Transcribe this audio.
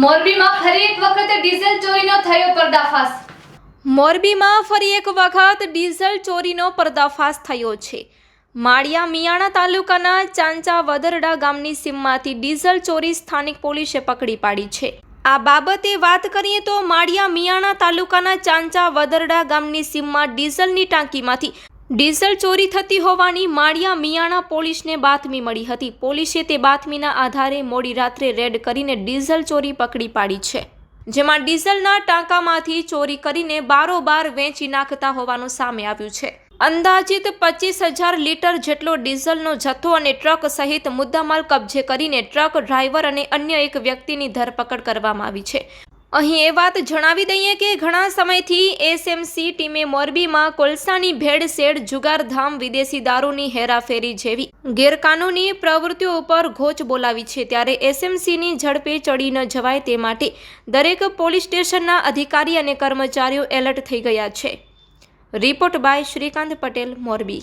મોરબીમાં ફરી એક વખત ડીઝલ ચોરીનો થયો પર્દાફાશ. મોરબીમાં ફરી એક વખત ડીઝલ ચોરીનો પર્દાફાશ થયો છે. માળિયા મિયાણા તાલુકાના ચાંચા વદરડા ગામની સીમમાંથી ડીઝલ ચોરી સ્થાનિક પોલીસે પકડી પાડી છે. આ બાબતે વાત કરીએ તો માળિયા મિયાણા તાલુકાના ચાંચા વદરડા ગામની સીમમાં ડીઝલની ટાંકીમાંથી ડીઝલ ચોરી થતી હોવાની માળિયા મિયાણા પોલીસને બાતમી મળી હતી. પોલીસે તે બાતમીના આધારે મોડી રાત્રે રેડ કરીને ડીઝલ ચોરી પકડી પાડી છે. જેમાં ડીઝલના ટાંકામાંથી ચોરી કરીને બારોબાર વેચી નાખતા હોવાનું સામે આવ્યું છે. અંદાજિત પચીસ હજાર લીટર જેટલો ડીઝલનો જથ્થો અને ટ્રક સહિત મુદ્દામાલ કબજે કરીને ટ્રક ડ્રાઈવર અને અન્ય એક વ્યક્તિની ધરપકડ કરવામાં આવી છે. અહીં એ વાત જણાવી દઈએ કે ઘણા સમયથી એસએમસી ટીમે મોરબીમાં કોલસાની ભેળસેળ જુગારધામ વિદેશી દારૂની હેરાફેરી જેવી ગેરકાનૂની પ્રવૃત્તિઓ ઉપર ઘોચ બોલાવી છે ત્યારે એસએમસીની ઝડપે ચડી ન જવાય તે માટે દરેક પોલીસ સ્ટેશનના અધિકારી અને કર્મચારીઓ એલર્ટ થઈ ગયા છે. Report by Shrikant Patel, Morbi.